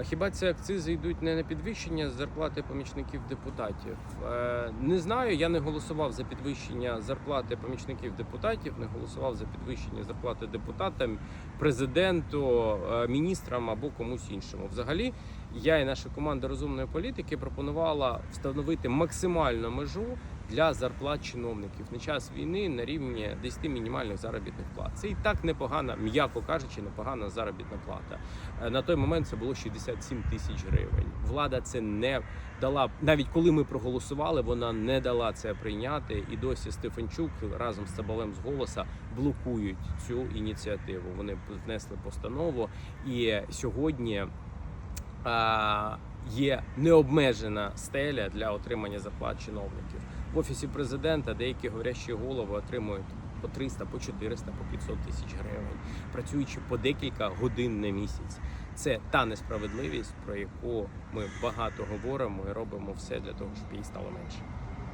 А хіба ці акцизи йдуть не на підвищення зарплати помічників депутатів? Е, Не знаю. Я не голосував за підвищення зарплати помічників депутатів, не голосував за підвищення зарплати депутатам, президенту, е, міністрам або комусь іншому. Взагалі, я і наша команда розумної політики пропонувала встановити максимальну межу для зарплат чиновників на час війни на рівні 10 мінімальних заробітних плат. Це і так непогана, м'яко кажучи, непогана заробітна плата. Е, На той момент це було 67 тисяч гривень. Влада це не дала, навіть коли ми проголосували, вона не дала це прийняти. І досі Стефанчук разом з Цабалем з голоса блокують цю ініціативу. Вони внесли постанову, і сьогодні. Є необмежена стеля для отримання зарплат чиновників в офісі президента. Деякі говорящі голови отримують по 300, по 400, по 500 тисяч гривень, працюючи по декілька годин на місяць. Це та несправедливість, про яку ми багато говоримо і робимо все для того, щоб її стало менше.